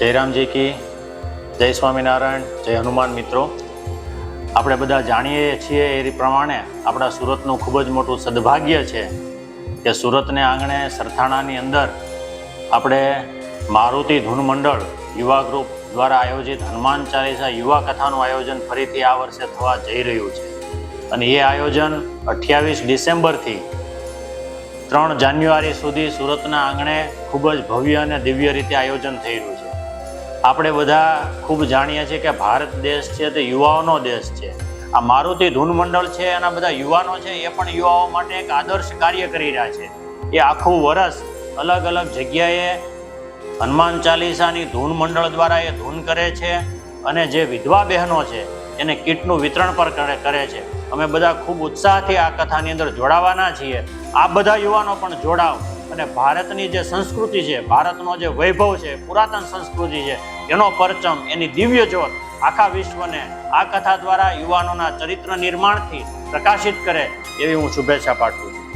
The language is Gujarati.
જયરામજી કી જય સ્વામિનારાયણ, જય હનુમાન મિત્રો. આપણે બધા જાણીએ છીએ એ પ્રમાણે આપણા સુરતનું ખૂબ જ મોટું સદભાગ્ય છે કે સુરતને આંગણે સરથાણાની અંદર આપણે મારુતિ ધૂન મંડળ યુવા ગ્રુપ દ્વારા આયોજિત હનુમાન ચાલીસા યુવા કથાનું આયોજન ફરીથી આ વર્ષે થવા જઈ રહ્યું છે. અને એ આયોજન અઠ્યાવીસ ડિસેમ્બરથી ત્રણ જાન્યુઆરી સુધી સુરતના આંગણે ખૂબ જ ભવ્ય અને દિવ્ય રીતે આયોજન થઈ રહ્યું છે. આપણે બધા ખૂબ જાણીએ છીએ કે ભારત દેશ છે તે યુવાઓનો દેશ છે. આ મારુતિ ધૂન મંડળ છે, એના બધા યુવાનો છે, એ પણ યુવાઓ માટે એક આદર્શ કાર્ય કરી રહ્યા છે. એ આખું વર્ષ અલગ અલગ જગ્યાએ હનુમાન ચાલીસાની ધૂન મંડળ દ્વારા એ ધૂન કરે છે અને જે વિધવા બહેનો છે, એને કીટનું વિતરણ પણ કરે છે. અમે બધા ખૂબ ઉત્સાહથી આ કથાની અંદર જોડાવાના છીએ. આ બધા યુવાનો પણ જોડાવ. અને ભારતની જે સંસ્કૃતિ છે, ભારતનો જે વૈભવ છે, પુરાતન સંસ્કૃતિ છે, એનો પરચમ, એની દિવ્ય જ્યોત આખા વિશ્વને આ કથા દ્વારા યુવાનોના ચરિત્ર નિર્માણથી પ્રકાશિત કરે એવી હું શુભેચ્છા પાઠવું છું.